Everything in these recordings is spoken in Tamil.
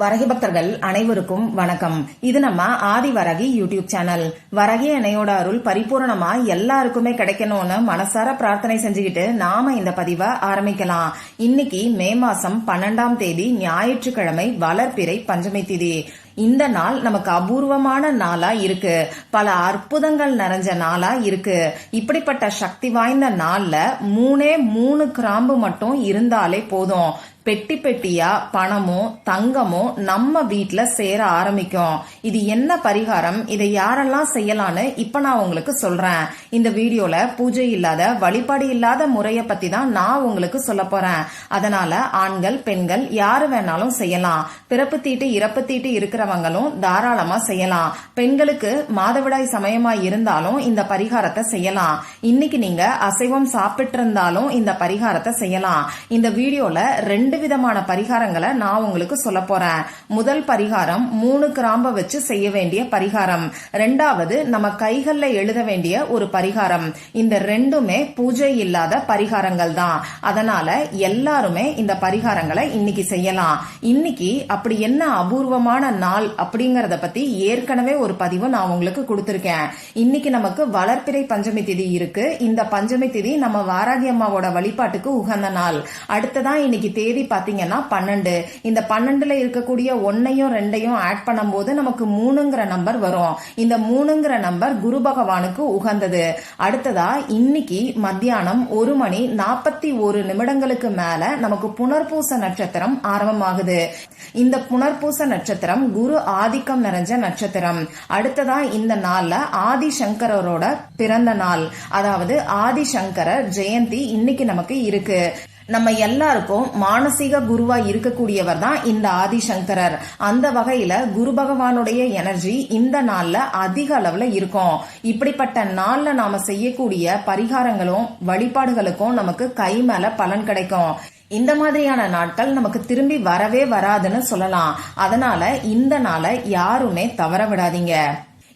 வரகி பக்தர்கள் அனைவருக்கும் வணக்கம். இது நம்ம ஆதி வரகி யூடியூப் சேனல். வரகி அணையோட அருள் பரிபூரணமா எல்லாருக்குமே கிடைக்கணும்னு மனசார பிரார்த்தனை செஞ்சுக்கிட்டு நாம இந்த பதிவை ஆரம்பிக்கலாம். இன்னைக்கு மே மாசம் பன்னெண்டாம் தேதி ஞாயிற்றுக்கிழமை வளர்பிறை பஞ்சமி திதி. இந்த நாள் நமக்கு அபூர்வமான நாளா இருக்கு. பல அற்புதங்கள் நிறைஞ்ச நாளா இருக்கு. இப்படிப்பட்ட சக்தி வாய்ந்த நாள்ல மூணே மூணு கிராம்பு மட்டும் இருந்தாலே போதும். பெட்டி பெட்டியா பணமோ தங்கமோ நம்ம வீட்ல சேர ஆரம்பிக்கும். இது என்ன பரிகாரம்? இதை யாரெல்லாம் செய்யலான்னு இப்ப நான் உங்களுக்கு சொல்றேன். இந்த வீடியோல பூஜை இல்லாத வழிபாடு இல்லாத முறைய பத்தி தான் நான் உங்களுக்கு சொல்ல போறேன். அதனால ஆண்கள் பெண்கள் யாரு வேணாலும் செய்யலாம். பிறப்பு தீட்டு இறப்பு தீட்டு இருக்கிறவங்களும் தாராளமா செய்யலாம். பெண்களுக்கு மாதவிடாய் சமயமா இருந்தாலும் இந்த பரிகாரத்தை செய்யலாம். இன்னைக்கு நீங்க அசைவம் சாப்பிட்டு இருந்தாலும் இந்த பரிகாரத்தை செய்யலாம். இந்த வீடியோல ரெண்டு விதமான பரிகாரங்களை நான் உங்களுக்கு சொல்ல போறேன். முதல் பரிகாரம் மூணு கிராம்ப வச்சு செய்ய வேண்டிய பரிகாரம். ரெண்டாவது நம்ம கைகள்ல எழுத வேண்டிய ஒரு பரிகாரம். இந்த ரெண்டுமே பூஜை இல்லாத பரிகாரங்கள் தான். அதனால எல்லாருமே இந்த பரிகாரங்களை இன்னைக்கு செய்யலாம். இன்னைக்கு அப்படி என்ன அபூர்வமான நாள் அப்படிங்கறத பத்தி ஏற்கனவே ஒரு பதிவு நான் உங்களுக்கு கொடுத்திருக்கேன். இன்னைக்கு நமக்கு வளர்ப்பிறை பஞ்சமி திதி இருக்கு. இந்த பஞ்சமி திதி நம்ம வாராகி அம்மாவோட வழிபாட்டுக்கு உகந்த நாள். அடுத்ததான் இன்னைக்கு தேதி பார்த்தீங்கன்னா பன்னெண்டு. இந்த பன்னெண்டுல இருக்கக்கூடிய ஒன்னையும் ரெண்டையும் ஆட் பண்ணும்போது நமக்கு மூணுங்கிற நம்பர் வரும். இந்த மூணுங்கிற நம்பர் குரு பகவானுக்கு உகந்தது. அடுத்ததா இன்னைக்கு மத்தியானம் ஒரு மணி நாற்பத்தி ஒரு நிமிடங்களுக்கு மேல நமக்கு புனர்பூச நட்சத்திரம் ஆரம்பமாகுது. இந்த புனர்பூச நட்சத்திரம் குரு ஆதிக்கம் நிறைஞ்ச நட்சத்திரம். அடுத்ததா இந்த நாள்ல ஆதிசங்கரோட பிறந்த நாள். அதாவது ஆதிசங்கரர் ஜெயந்தி இன்னைக்கு நமக்கு இருக்கு. நம்ம எல்லாருக்கும் மானசீக குருவா இருக்கக்கூடியவர் தான் இந்த ஆதிசங்கரர். அந்த வகையில குரு பகவானுடைய எனர்ஜி இந்த நாள்ல அதிக அளவுல இருக்கும். இப்படிப்பட்ட நாள்ல நாம செய்யக்கூடிய பரிகாரங்களும் வழிபாடுகளுக்கும் நமக்கு கை மேல பலன் கிடைக்கும். இந்த மாதிரியான நாட்கள் நமக்கு திரும்பி வரவே வராதுன்னு சொல்லலாம். அதனால இந்த நாளை யாருமே தவற விடாதீங்க.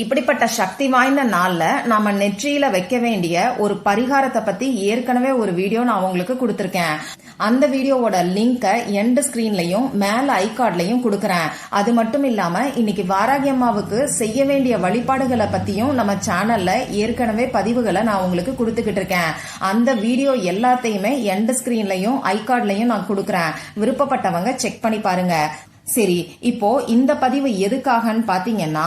இப்படிப்பட்ட சக்தி வாய்ந்த நாள்ல நாம நெற்றியில வைக்க வேண்டிய ஒரு பரிகாரத்தை பத்தி ஏற்கனவே ஒரு வீடியோ நான் உங்களுக்கு கொடுத்திருக்கேன். அந்த வீடியோவோட லிங்க எண்ட் ஸ்கிரீன்லயும் மேல ஐகார்ட்லயும் கொடுக்கறேன். அது மட்டும் இல்லாம இன்னைக்கு வாராகி அம்மாவுக்கு செய்ய வேண்டிய வழிபாடுகளை பத்தியும் நம்ம சேனல்ல ஏற்கனவே பதிவுகளை நான் உங்களுக்கு கொடுத்துக்கிட்டு இருக்கேன். அந்த வீடியோ எல்லாத்தையுமே எண்ட் ஸ்கிரீன்லயும் ஐகார்ட்லயும் நான் கொடுக்கறேன். விருப்பப்பட்டவங்க செக் பண்ணி பாருங்க. சரி இப்போ இந்த பதிவு எதுக்காகன்னு பாத்தீங்கன்னா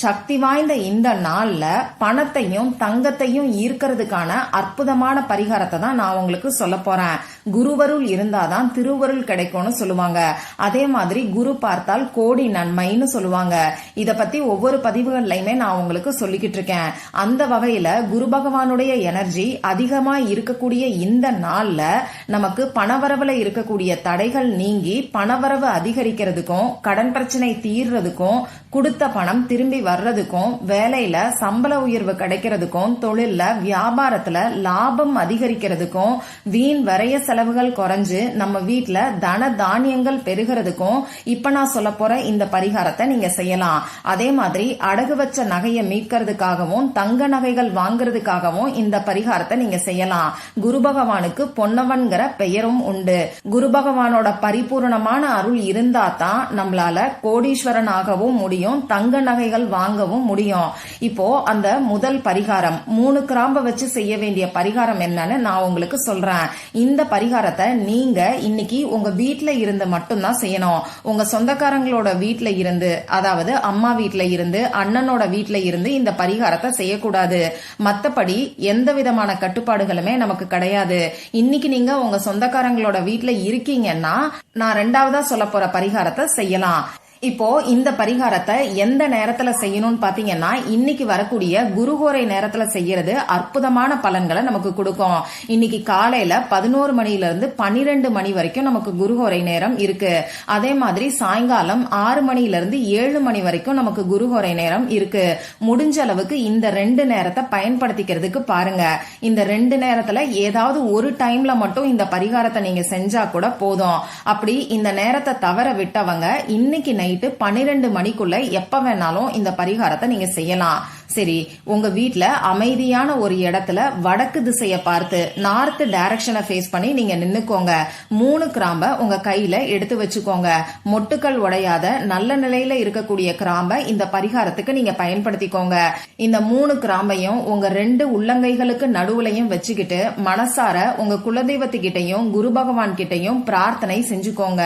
சக்தி வாய்ந்த இந்த நாள்ல பணத்தையும் தங்கத்தையும் ஈர்க்கிறதுக்கான அற்புதமான பரிகாரத்தை தான் நான் உங்களுக்கு சொல்ல போறேன். குருவருள் இருந்தாதான் திருவருள் கிடைக்கும்னு சொல்லுவாங்க. அதே மாதிரி குரு பார்த்தால் கோடி நன்மைன்னு சொல்லுவாங்க. இத பத்தி ஒவ்வொரு பதிவுகள்லயுமே நான் உங்களுக்கு சொல்லிக்கிட்டு இருக்கேன். அந்த வகையில குரு பகவானுடைய எனர்ஜி அதிகமா இருக்கக்கூடிய இந்த நாள்ல நமக்கு பணவரவுல இருக்கக்கூடிய தடைகள் நீங்கி பணவரவு அதிகரிக்கிறதுக்கும் கடன் பிரச்சனை தீர்றதுக்கும் கொடுத்த பணம் திரும்பி வர்றதுக்கும் வேலையில சம்பள உயர்வு கிடைக்கிறதுக்கும் தொழில்ல வியாபாரத்துல லாபம் அதிகரிக்கிறதுக்கும் வீண் வரைய செலவுகள் குறைஞ்சு நம்ம வீட்டில் தன தானியங்கள் பெருகிறதுக்கும் இப்ப நான் சொல்ல போற இந்த பரிகாரத்தை நீங்க செய்யலாம். அதே மாதிரி அடகு வச்ச நகையை மீட்கிறதுக்காகவும் தங்க நகைகள் வாங்குறதுக்காகவும் இந்த பரிகாரத்தை நீங்க செய்யலாம். குரு பகவானுக்கு பொன்னவன்கிற பெயரும் உண்டு. குரு பகவானோட பரிபூர்ணமான அருள் இருந்தா தான் நம்மளால கோடீஸ்வரனாகவும் முடியும் தங்க நகைகள் வாங்கவும் முடியும். இப்போ அந்த முதல் பரிகாரம் மூணு கிராம்ப வச்சு செய்ய வேண்டிய பரிகாரம் என்னன்னு நான் உங்களுக்கு சொல்றேன். இந்த பரிகாரத்தை நீங்க இன்னைக்கு உங்க வீட்டுல இருந்து மட்டும்தான் செய்யணும். உங்க சொந்தக்காரங்களோட வீட்டுல இருந்து அதாவது அம்மா வீட்டுல இருந்து அண்ணனோட வீட்டுல இருந்து இந்த பரிகாரத்தை செய்யக்கூடாது. மத்தபடி எந்த விதமான கட்டுப்பாடுகளுமே நமக்கு கிடையாது. இன்னைக்கு நீங்க உங்க சொந்தக்காரங்களோட வீட்டுல இருக்கீங்கன்னா நான் ரெண்டாவதா சொல்ல போற பரிகாரத்தை செய்யலாம். இப்போ இந்த பரிகாரத்தை எந்த நேரத்துல செய்யணும்னு பாத்தீங்கன்னா இன்னைக்கு வரக்கூடிய குருகோரை நேரத்துல செய்யறது அற்புதமான பலன்களை நமக்கு கொடுக்கும். இன்னைக்கு காலையில பதினோரு மணில இருந்து பனிரெண்டு மணி வரைக்கும் நமக்கு குருகோரை நேரம் இருக்கு. அதே மாதிரி சாயங்காலம் ஆறு மணில இருந்து ஏழு மணி வரைக்கும் நமக்கு குருகோரை நேரம் இருக்கு. முடிஞ்ச அளவுக்கு இந்த ரெண்டு நேரத்தை பயன்படுத்திக்கிறதுக்கு பாருங்க. இந்த ரெண்டு நேரத்துல ஏதாவது ஒரு டைம்ல மட்டும் இந்த பரிகாரத்தை நீங்க செஞ்சா கூட போதும். அப்படி இந்த நேரத்தை தவற விட்டவங்க இன்னைக்கு நைட் நைட்டு பன்னிரெண்டு மணிக்குள்ள எப்ப வேணாலும் இந்த பரிகாரத்தை நீங்க செய்யலாம். சரி உங்க வீட்டுல அமைதியான ஒரு இடத்துல வடக்கு திசையை பார்த்து நார்த் டைரக்ஷனை ஃபேஸ் பண்ணி நீங்க நின்னுக்கோங்க. மூணு கிராம்ப உங்க கையில எடுத்து வச்சுக்கோங்க. மொட்டுக்கள் உடையாத நல்ல நிலையில இருக்கக்கூடிய கிராம்ப இந்த பரிகாரத்துக்கு நீங்க பயன்படுத்திக்கோங்க. இந்த மூணு கிராம்பையும் உங்க ரெண்டு உள்ளங்கைகளுக்கு நடுவுலையும் வச்சுக்கிட்டு மனசார உங்க குலதெய்வத்துக்கிட்டையும் குரு பகவான் கிட்டையும் பிரார்த்தனை செஞ்சுக்கோங்க.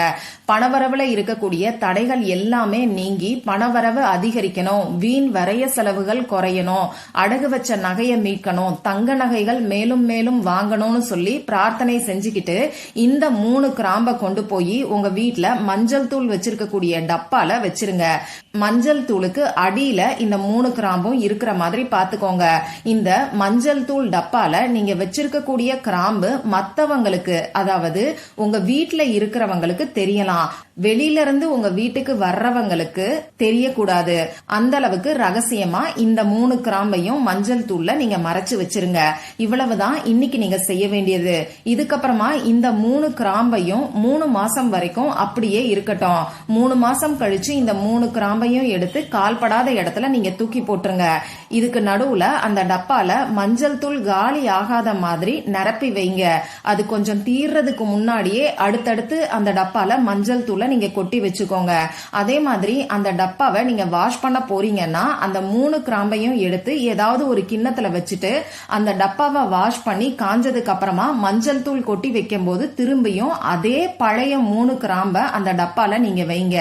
பணவரவுல இருக்கக்கூடிய தடைகள் எல்லாமே நீங்கி பணவரவு அதிகரிக்கணும். வீண் வரைய செலவுகள் குறையணும். அடகு வச்ச நகையை மீட்கணும். தங்க நகைகள் மேலும் மேலும் வாங்கணும்னு சொல்லி பிரார்த்தனை செஞ்சுக்கிட்டு இந்த மூணு கிராம்பை கொண்டு போய் உங்க வீட்டில் மஞ்சள் தூள் வச்சிருக்கக்கூடிய டப்பால வச்சிருங்க. மஞ்சள் தூளுக்கு அடியில இந்த மூணு கிராம்பும் இருக்கிற மாதிரி பாத்துக்கோங்க. இந்த மஞ்சள் தூள் டப்பால நீங்க வச்சிருக்கக்கூடிய கிராம்பு மத்தவங்களுக்கு அதாவது உங்க வீட்டில் இருக்கிறவங்களுக்கு தெரியலாம். வெளியில இருந்து உங்க வீட்டுக்கு வர்றவங்களுக்கு தெரியக்கூடாது. அந்த அளவுக்கு ரகசியமா இந்த மூணு கிராம்பையும் மஞ்சள் தூள்ல நீங்க மறைச்சு வச்சிருங்க. இவ்வளவுதான் இன்னைக்கு நீங்க செய்ய வேண்டியது. இதுக்கப்புறமா இந்த மூணு கிராம்பையும் மூணு மாசம் வரைக்கும் அப்படியே இருக்கட்டும். மூணு மாசம் கழிச்சு இந்த மூணு கிராம்பையும் எடுத்து கால்படாத இடத்துல நீங்க தூக்கி போட்டுருங்க. இதுக்கு நடுவுல அந்த டப்பால மஞ்சள் தூள் காலி ஆகாத மாதிரி நிரப்பி வைங்க. அது கொஞ்சம் தீர்றதுக்கு முன்னாடியே அடுத்தடுத்து அந்த டப்பால மஞ்சள் தூளை நீங்க கொட்டி வச்சுக்கோங்க. அதே மாதிரி அந்த டப்பாவை நீங்க வாஷ் பண்ண போறீங்கன்னா அந்த மூணு கிராம்பையும் எடுத்து ஏதாவது ஒரு கிண்ணத்துல வச்சுட்டு அந்த டப்பாவை வாஷ் பண்ணி காஞ்சதுக்கு அப்புறமா மஞ்சள் தூள் கொட்டி வைக்கும் போது திரும்பியும் அதே பழைய மூணு கிராம்ப அந்த டப்பால நீங்க வைங்க.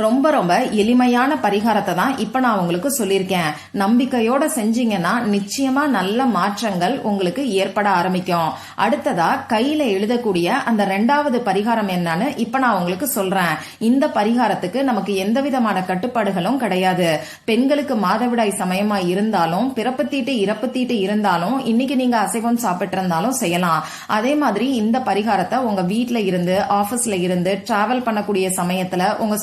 ரொம்ப ரொம்ப எளிமையான பரிகாரத்தை தான் இப்ப நான் உங்களுக்கு சொல்லியிருக்கேன். நம்பிக்கையோட செஞ்சீங்கன்னா நிச்சயமா நல்ல மாற்றங்கள் உங்களுக்கு ஏற்பட ஆரம்பிக்கும். அடுத்ததா கையில எழுதக்கூடிய அந்த ரெண்டாவது பரிகாரம் என்னன்னு இப்ப நான் உங்களுக்கு சொல்றேன். இந்த பரிகாரத்துக்கு நமக்கு எந்த விதமான கட்டுப்பாடுகளும் கிடையாது. பெண்களுக்கு மாதவிடாய் சமயமா இருந்தாலும் பிறப்பு தீட்டு இறப்பு தீட்டு இருந்தாலும் இன்னைக்கு நீங்க அசைவம் சாப்பிட்டு இருந்தாலும் செய்யலாம். அதே மாதிரி இந்த பரிகாரத்தை உங்க வீட்டுல இருந்து ஆபீஸ்ல இருந்து டிராவல் பண்ணக்கூடிய சமயத்துல உங்க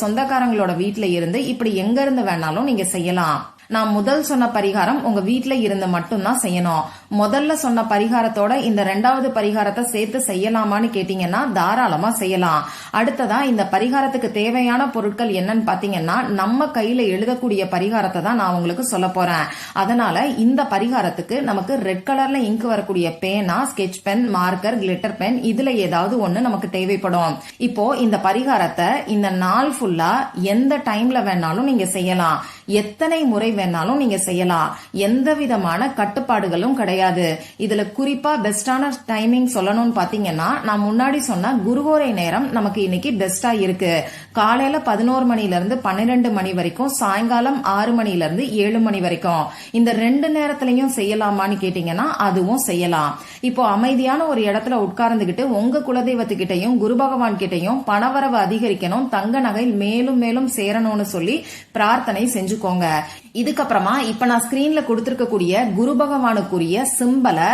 மற்றவங்களோட வீட்டில் இருந்து இப்படி எங்க இருந்து வேணாலும் நீங்க செய்யலாம். நான் முதல் சொன்ன பரிகாரம் உங்க வீட்டுல இருந்து மட்டும்தான் செய்யணும். முதல்ல சொன்ன பரிகாரத்தோட இந்த ரெண்டாவது பரிகாரத்தை சேர்த்து செய்யலாமான்னு கேட்டீங்கன்னா தாராளமா செய்யலாம். அடுத்ததா இந்த பரிகாரத்துக்கு தேவையான பொருட்கள் என்னன்னு பாத்தீங்கன்னா நம்ம கையில எழுதக்கூடிய பரிகாரத்தை தான் நான் உங்களுக்கு சொல்ல போறேன். அதனால இந்த பரிகாரத்துக்கு நமக்கு ரெட் கலர்ல இங்க் வரக்கூடிய பேனா sketch pen marker glitter pen இதுல ஏதாவது ஒண்ணு நமக்கு தேவைப்படும். இப்போ இந்த பரிகாரத்தை இந்த நாள் ஃபுல்லா எந்த டைம்ல வேணாலும் நீங்க செய்யலாம். எத்தனை முறை வேணாலும் நீங்க செய்யலாம். எந்த விதமான கட்டுப்பாடுகளும் கிடையாது. இதுல குறிப்பா பெஸ்டான டைமிங் சொல்லணும்னு பாத்தீங்கன்னா நான் முன்னாடி சொன்ன குருவோரை நேரம் நமக்கு இன்னைக்கு பெஸ்டா இருக்கு. காலையில பதினோரு மணில இருந்து பன்னிரெண்டு மணி வரைக்கும் சாயங்காலம் ஆறு மணில இருந்து ஏழு மணி வரைக்கும். இந்த ரெண்டு நேரத்திலையும் செய்யலாமான்னு கேட்டீங்கன்னா அதுவும் செய்யலாம். இப்போ அமைதியான ஒரு இடத்துல உட்கார்ந்துகிட்டு உங்க குலதெய்வத்துக்கிட்டையும் குரு பகவான் கிட்டையும் பணவரவு அதிகரிக்கணும் தங்க நகை மேலும் மேலும் சேரணும்னு சொல்லி பிரார்த்தனை செஞ்சுக்கோங்க இதுக்கப்புறமா இப்ப நான் ஸ்கிரீன்ல கொடுத்திருக்கக்கூடிய குரு பகவானுக்குரிய சிம்பலை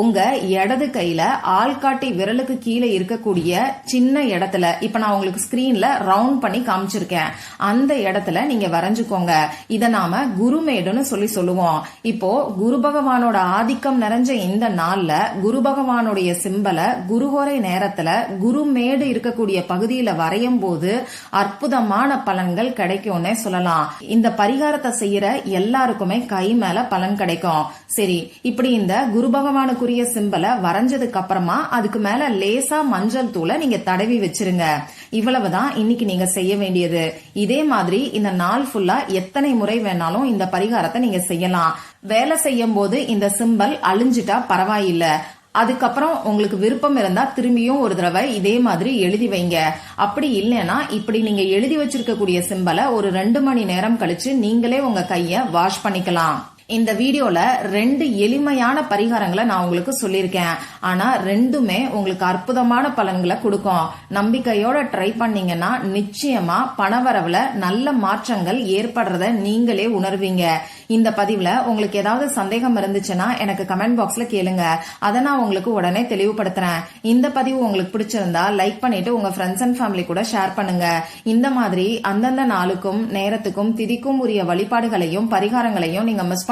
உங்க இடது கையில ஆள்காட்டி விரலுக்கு கீழே இருக்கக்கூடிய சின்ன இடத்துல இப்ப நான் உங்களுக்கு ஸ்கிரீன்ல ரவுண்ட் பண்ணி காமிச்சிருக்கேன். அந்த இடத்துல நீங்க வரைஞ்சுக்கோங்க. இத நாம குருமேடுன்னு சொல்லி சொல்லுவோம். இப்போ குரு பகவானோட ஆதிக்கம் நிறைஞ்ச இந்த நாள்ல குரு பகவானுடைய சிம்பலை குருகோரை நேரத்துல குருமேடு இருக்கக்கூடிய பகுதியில வரையும் போது அற்புதமான பலன்கள் கிடைக்கும்னே சொல்லலாம். இந்த பரிகாரத்தை செய்யற எல்லாருக்குமே கை மேல பலன் கிடைக்கும். சரி இப்படி இந்த குரு பகவானுக்குரிய சிம்பலை வரைஞ்சதுக்கு அப்புறமா அதுக்கு மேல லேசா மஞ்சள் தூளை நீங்க தடவி வச்சிருங்க. இவ்வளவுதான் இன்னைக்கு நீங்க செய்ய வேண்டியது. இதே மாதிரி இந்த நாள் ஃபுல்லா எத்தனை முறை வேணாலும் இந்த பரிகாரத்தை நீங்க செய்யலாம். வேலை செய்யும் போது இந்த சிம்பல் அழிஞ்சிட்டா பரவாயில்ல. அதுக்கப்புறம் உங்களுக்கு விருப்பம் இருந்தா திரும்பியும் ஒரு தடவை இதே மாதிரி எழுதி வைங்க. அப்படி இல்லைன்னா இப்படி நீங்க எழுதி வச்சிருக்கக்கூடிய சிம்பலை ஒரு ரெண்டு மணி நேரம் கழிச்சு நீங்களே உங்க கைய வாஷ் பண்ணிக்கலாம். இந்த வீடியோல ரெண்டு எளிமையான பரிகாரங்களை நான் உங்களுக்கு சொல்லியிருக்கேன். ஆனா ரெண்டுமே உங்களுக்கு அற்புதமான பலன்களை கொடுக்கும். நம்பிக்கையோட ட்ரை பண்ணீங்கன்னா நிச்சயமா பணவரவுல நல்ல மாற்றங்கள் ஏற்படுறத நீங்களே உணர்வீங்க. இந்த பதிவுல உங்களுக்கு ஏதாவது சந்தேகம் இருந்துச்சுன்னா எனக்கு கமெண்ட் பாக்ஸ்ல கேளுங்க. அதை நான் உங்களுக்கு உடனே தெளிவுபடுத்துறேன். இந்த பதிவு உங்களுக்கு பிடிச்சிருந்தா லைக் பண்ணிட்டு உங்க ஃப்ரெண்ட்ஸ் அண்ட் ஃபேமிலி கூட ஷேர் பண்ணுங்க. இந்த மாதிரி அந்தந்த நாளுக்கும் நேரத்துக்கும் திதிக்கும் உரிய வழிபாடுகளையும் பரிகாரங்களையும் நீங்க மிஸ்